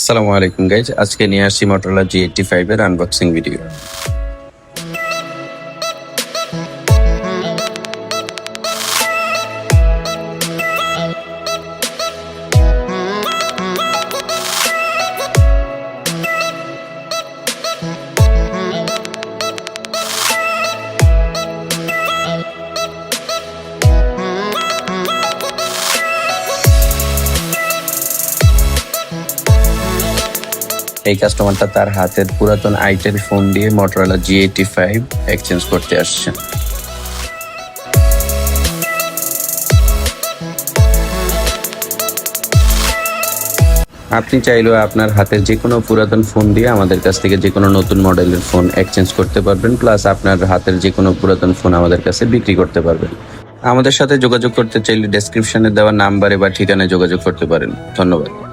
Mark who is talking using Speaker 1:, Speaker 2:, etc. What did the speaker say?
Speaker 1: আসসালামু আলাইকুম গাইজ আজকে নিয়ে আসছি মোটরলা জি এইটটি ফাইভের আনবক্সিং ভিডিও এই কাস্টমারটা তার হাতের পুরাতন আইটেল ফোন দিয়ে Motorola G eighty five exchange করতে আসছেন আপনি চাইলেও আপনার হাতের যে কোনো পুরাতন ফোন দিয়ে আমাদের কাছ থেকে যে কোনো নতুন মডেলের ফোন এক্সচেঞ্জ করতে পারবেন প্লাস আপনার হাতের যে কোনো পুরাতন ফোন আমাদের কাছে বিক্রি করতে পারবেন। আমাদের সাথে যোগাযোগ করতে চাইলে ডেসক্রিপশনে দেওয়া নাম্বারে বা ঠিকানায় যোগাযোগ করতে পারেন। ধন্যবাদ।